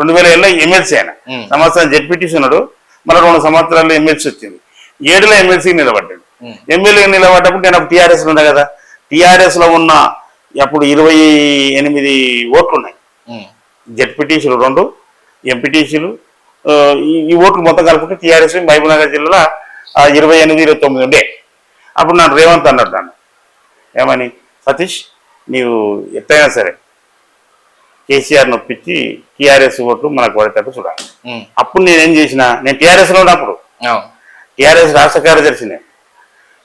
రెండు వేల ఏళ్ళలో ఎమ్మెల్సీ ఆయన. సంవత్సరం జెడ్పీటీసీ ఉన్నాడు. మళ్ళీ రెండు సంవత్సరాల్లో ఎమ్మెల్సీ వచ్చింది. ఏడులో ఎమ్మెల్సీ నిలబడ్డాడు. ఎమ్మెల్యే నిలబడ్డప్పుడు నేను టీఆర్ఎస్లో ఉన్నా కదా. టీఆర్ఎస్లో ఉన్న అప్పుడు ఇరవై ఎనిమిది ఓట్లు ఉన్నాయి. జెడ్పీటీసీలు రెండు ఎంపీటీసీలు ఈ ఓట్లు మొత్తం కలుపుకుంటే టీఆర్ఎస్ మహబూబ్నగర్ జిల్లాలో ఇరవై ఎనిమిది ఇరవై తొమ్మిది ఉండే. అప్పుడు నన్ను రేవంత్ అన్నాడు నన్ను ఏమని? సతీష్ నీవు ఎట్టయినా సరే కేసీఆర్ నొప్పించి టీఆర్ఎస్ ఓట్లు మనకు పడేటట్టు చూడాలి. అప్పుడు నేనేం చేసిన నేను టీఆర్ఎస్లో ఉన్నప్పుడు అవును టీఆర్ఎస్ రాష్ట్ర కార్యదర్శిని.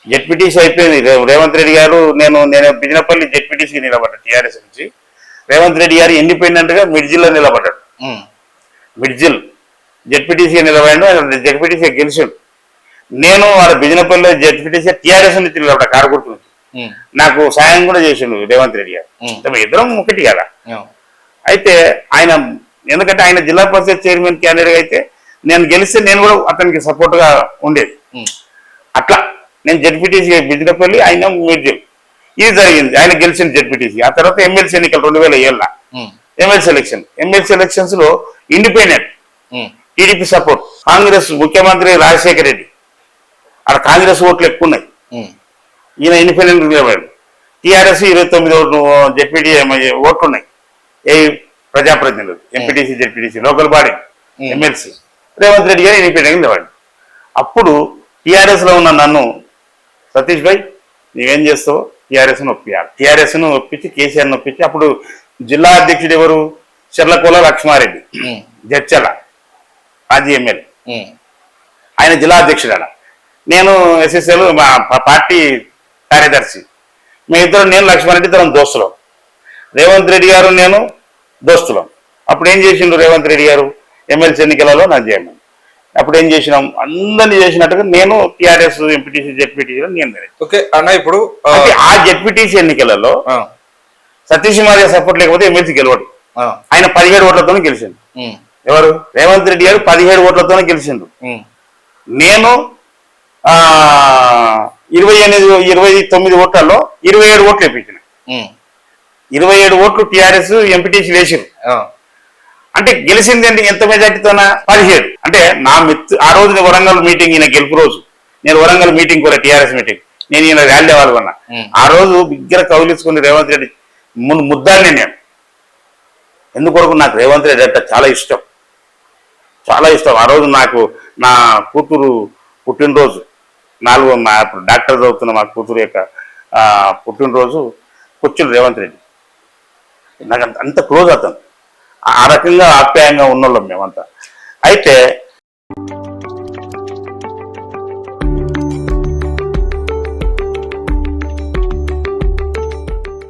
జెడ్పీటీసీ అయిపోయింది. రేవంత్ రెడ్డి గారు నేను నేను బిజినపల్లి జెడ్పీటీసీకి నిలబడ్డా టీఆర్ఎస్ నుంచి. రేవంత్ రెడ్డి గారు ఇండిపెండెంట్గా మిడ్జిల్లో నిలబడ్డాడు. మిడ్జిల్. జెడ్పీటీసీ నిలబడాడు ఆయన జెడ్పీటీసీ గెలిచాడు. నేను వాళ్ళ బిజినపల్లి జెడ్పీటీసీ టీఆర్ఎస్ నుంచి నిలబడ్డా ఉమ్. నాకు సాయం కూడా చేసిండు రేవంత్ రెడ్డి గారు. ఇద్దరం ఒకటి కదా. అయితే ఆయన ఎందుకంటే ఆయన జిల్లా పరిషత్ చైర్మన్ క్యాండిడేట్ అయితే నేను గెలిస్తే నేను కూడా అతనికి సపోర్ట్గా ఉండేది. అట్లా నేను జడ్పీటీసీ బిజినపల్లి ఆయన మిర్జిల్. ఇది జరిగింది. ఆయన గెలిచిన జడ్పీటీసీ. ఆ తర్వాత ఎమ్మెల్సీ ఎన్నికలు రెండు వేల ఏళ్ళ. MLC election. ఎమ్మెల్సీ ఎలక్షన్స్లో ఇండిపెండెంట్. TDP support. కాంగ్రెస్ ముఖ్యమంత్రి రాజశేఖర రెడ్డి. అక్కడ కాంగ్రెస్ ఓట్లు ఎక్కువ ఉన్నాయి. ఈయన ఇండిపెండెంట్ టీఆర్ఎస్ ఇరవై తొమ్మిది ఓట్లు జెడ్పీటీ ఓట్లు ఉన్నాయి. ఏ ప్రజాప్రతినిధులు MPTC ZPTC local body. MLC Revanth Reddy garu independent నిలబడి అప్పుడు టీఆర్ఎస్లో ఉన్న నన్ను సతీష్ భాయ్ నీవేం చేస్తావు టీఆర్ఎస్ను ఒప్పియాలి టీఆర్ఎస్ను ఒప్పించి కేసీఆర్ను ఒప్పించి అప్పుడు జిల్లా అధ్యక్షుడు ఎవరు చెర్లకోల లక్ష్మారెడ్డి. జడ్చల మాజీ ఎమ్మెల్యే. ఆయన జిల్లా అధ్యక్షుడు. నేను ఎస్ఎస్ఎల్ మా పార్టీ కార్యదర్శి మీ ఇద్దరు నేను లక్ష్మణరెడ్డి ఇద్దరం దోస్తులం రేవంత్ రెడ్డి గారు నేను దోస్తులం. అప్పుడు ఏం చేసిండు రేవంత్ రెడ్డి గారు? ఎమ్మెల్సీ ఎన్నికలలో నాకు చేయమని అప్పుడు ఏం చేసినాం? అందరినీ చేసినట్టుగా నేను టీఆర్ఎస్ ఎంపీటీసీ జెడ్పీటీసీ నేను. ఓకే అన్న ఇప్పుడు ఆ, జెడ్పీటీసీ ఎన్నికలలో సతీష్ కుమార్ సపోర్ట్ లేకపోతే ఎమ్మెల్సీ గెలవడు. ఆయన పదిహేడు ఓట్లతోనే గెలిచిండు. ఎవరు? రేవంత్ రెడ్డి గారు పదిహేడు ఓట్లతోనే గెలిచిండు. నేను ఆ ఇరవై ఎనిమిది ఇరవై తొమ్మిది ఓట్లలో ఇరవై ఏడు ఓట్లు వేయించిన. ఇరవై ఏడు ఓట్లు టిఆర్ఎస్ ఎంపీటీసీ వేసారు అంటే గెలిచింది అంటే ఎంత మెజార్టీతోన? పదిహేడు. అంటే నా మిత్ ఆ రోజు వరంగల్ మీటింగ్ ఈయన గెలుపు రోజు. నేను వరంగల్ మీటింగ్ కూడా టిఆర్ఎస్ మీటింగ్. నేను ఈయన ర్యాలీ పాల్గొన్నా. ఆ రోజు బిగ్గర కౌలించుకుని రేవంత్ రెడ్డి ముందు ముద్దాన్ని నేను. ఎందుకొరకు నాకు రేవంత్ రెడ్డి అంటే చాలా ఇష్టం. చాలా ఇష్టం. ఆ రోజు నాకు నా కూతురు పుట్టినరోజు. నాలుగో మా డాక్టర్ చదువుతున్న మా కూతురు యొక్క పుట్టినరోజు కూర్చుని రేవంత్ రెడ్డి. నాకు అంత- అంత క్లోజ్ అతను. ఆ రకంగా ఆప్యాయంగా ఉన్నోళ్ళం మేమంతా. అయితే